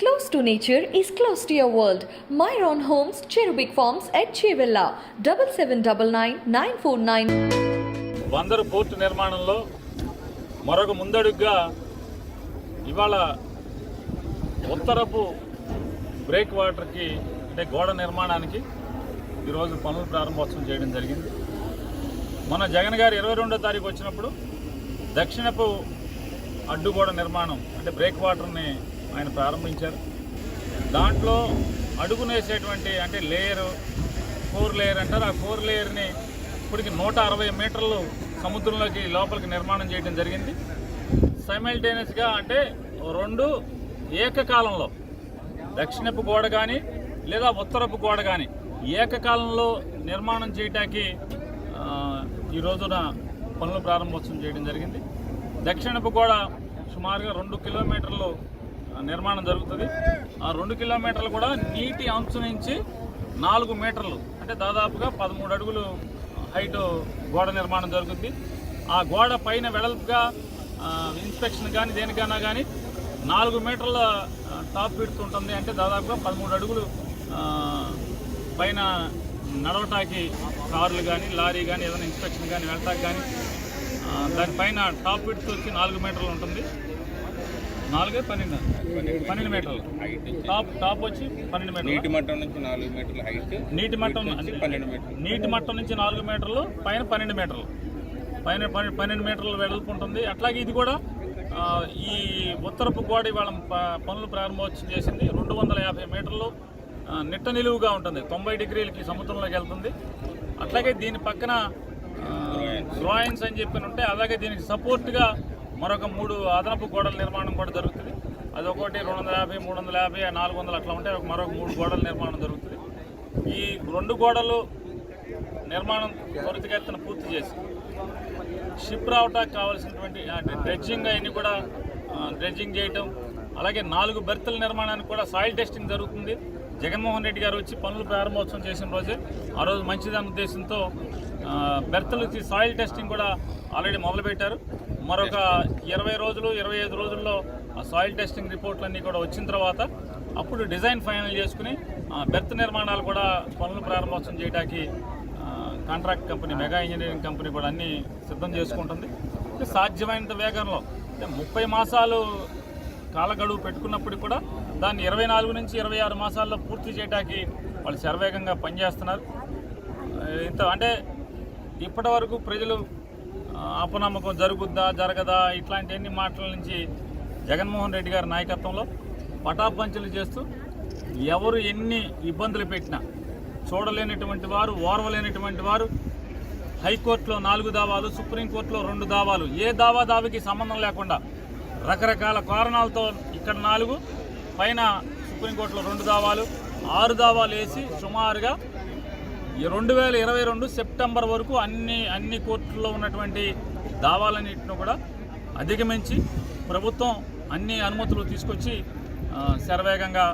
Close to nature is close to your world. Myron Homes, Cherubic Farms at Chevilla, 7799 949. Bandar port నిర్మాణంలో మరొక ముందడుగ్గా ఇవాళ ఉత్తరపు break వాటర్కి అంటే గోడ నిర్మాణానికి ఈరోజు పనులు ప్రారంభోత్సవం చేయడం జరిగింది మన జగన్ గారు ఇరవై రెండో తారీఖు వచ్చినప్పుడు దక్షిణపు అడ్డుగోడ నిర్మాణం అంటే బ్రేక్ వాటర్ని ఆయన ప్రారంభించారు. దాంట్లో అడుగునేసేటువంటి అంటే లేయరు ఫోర్ లేయర్ అంటారు. ఆ ఫోర్ లేయర్ని ఇప్పటికి నూట అరవై మీటర్లు సముద్రంలోకి లోపలికి నిర్మాణం చేయడం జరిగింది. సైమల్టేనియస్గా అంటే రెండు ఏకకాలంలో దక్షిణపు గోడ కానీ లేదా ఉత్తరపు గోడ కానీ ఏకకాలంలో నిర్మాణం చేయటానికి ఈరోజున ఈ రోజున పనులు ప్రారంభోత్సవం చేయడం జరిగింది. దక్షిణపు గోడ సుమారుగా రెండు కిలోమీటర్లు నిర్మాణం జరుగుతుంది. ఆ రెండు కిలోమీటర్లు కూడా నీటి అంశం నుంచి నాలుగు మీటర్లు అంటే దాదాపుగా పదమూడు అడుగులు హైట్ గోడ నిర్మాణం జరుగుతుంది. ఆ గోడ పైన వెడల్పుగా ఇన్స్పెక్షన్ కానీ దేనికైనా కానీ నాలుగు మీటర్ల టాప్ విడ్త్ ఉంటుంది. అంటే దాదాపుగా పదమూడు అడుగులు పైన నడవటానికి కార్లు కానీ లారీ కానీ ఏదైనా ఇన్స్పెక్షన్ కానీ వెళ్ళటానికి కానీ దానిపైన టాప్ విడ్త్ వచ్చి నాలుగు మీటర్లు ఉంటుంది. నాలుగే పన్నెండు. పన్నెండు మీటర్లు. టాప్ టాప్ వచ్చి. పన్నెండు మీటర్లు. నీటి మట్టం నుంచి నాలుగు మీటర్ల హైట్ నీటి మట్టం నుంచి పన్నెండు మీటర్లు. నీటి మట్టం నుంచి నాలుగు మీటర్లు పైన పన్నెండు మీటర్లు. పైన పన్నె- పన్నెండు మీటర్లు వెడల్పు ఉంటుంది. అట్లాగే ఇది కూడా ఈ ఉత్తరపు గోడ ఇవాళ పనులు ప్రారంభోత్సవం చేసింది. రెండు వందల యాభై మీటర్లు నిట్ట నిలువుగా ఉంటుంది. తొంభై డిగ్రీలకి సముద్రంలోకి వెళ్తుంది. అట్లాగే దీని పక్కన గ్రాయిన్స్ అని చెప్పి ఉంటే అలాగే దీనికి సపోర్ట్గా మరొక మూడు అదనపు గోడల నిర్మాణం కూడా జరుగుతుంది. అది ఒకటి రెండు వందల యాభై మూడు వందల యాభై నాలుగు వందలు అట్లా ఉంటే మరొక మూడు గోడల నిర్మాణం జరుగుతుంది. ఈ రెండు గోడలు నిర్మాణం త్వరితగతిన పూర్తి చేసి షిప్ రావటానికి కావాల్సినటువంటి అంటే డ్రెడ్జింగ్ అవన్నీ కూడా డ్రెడ్జింగ్ చేయటం అలాగే నాలుగు బెర్తుల నిర్మాణానికి కూడా సాయిల్ టెస్టింగ్ జరుగుతుంది. జగన్మోహన్ రెడ్డి గారు వచ్చి పనులు ప్రారంభోత్సవం చేసిన రోజే ఆ రోజు మంచిదన్న ఉద్దేశంతో బెర్తలు సాయిల్ టెస్టింగ్ కూడా ఆల్రెడీ మొదలుపెట్టారు. మరొక ఇరవై రోజులు ఇరవై ఐదు రోజుల్లో ఆ సాయిల్ టెస్టింగ్ రిపోర్ట్లన్నీ కూడా వచ్చిన తర్వాత అప్పుడు డిజైన్ ఫైనల్ చేసుకుని బెర్త్ నిర్మాణాలు కూడా పనులు ప్రారంభోత్సవం చేయడానికి contract company mega engineering company కూడా అన్నీ సిద్ధం చేసుకుంటుంది. సాధ్యమైనంత వేగంలో అంటే ముప్పై మాసాలు కాలగడువు పెట్టుకున్నప్పటికీ కూడా దాన్ని ఇరవై నాలుగు నుంచి ఇరవై ఆరు మాసాల్లో పూర్తి చేయడానికి వాళ్ళు శరవేగంగా పనిచేస్తున్నారు. ఇంత అంటే ఇప్పటి వరకు ప్రజలు అపనమ్మకం జరుగుద్దా జరగదా? ఇట్లాంటి అన్ని మాటల నుంచి జగన్మోహన్ రెడ్డి గారి నాయకత్వంలో పటాపంచలు చేస్తూ ఎవరు ఎన్ని ఇబ్బందులు పెట్టినా చూడలేనటువంటి వారు ఓర్వలేనటువంటి వారు హైకోర్టులో నాలుగు దావాలు సుప్రీంకోర్టులో రెండు దావాలు ఏ దావా దావికి సంబంధం లేకుండా రకరకాల కారణాలతో ఇక్కడ నాలుగు పైన సుప్రీంకోర్టులో రెండు దావాలు ఆరు దావాలు వేసి సుమారుగా రెండు వేల ఇరవై రెండు సెప్టెంబర్ వరకు అన్ని అన్ని కోర్టుల్లో ఉన్నటువంటి దావాలన్నింటిని కూడా అధిగమించి ప్రభుత్వం అన్ని అనుమతులు తీసుకొచ్చి శరవేగంగా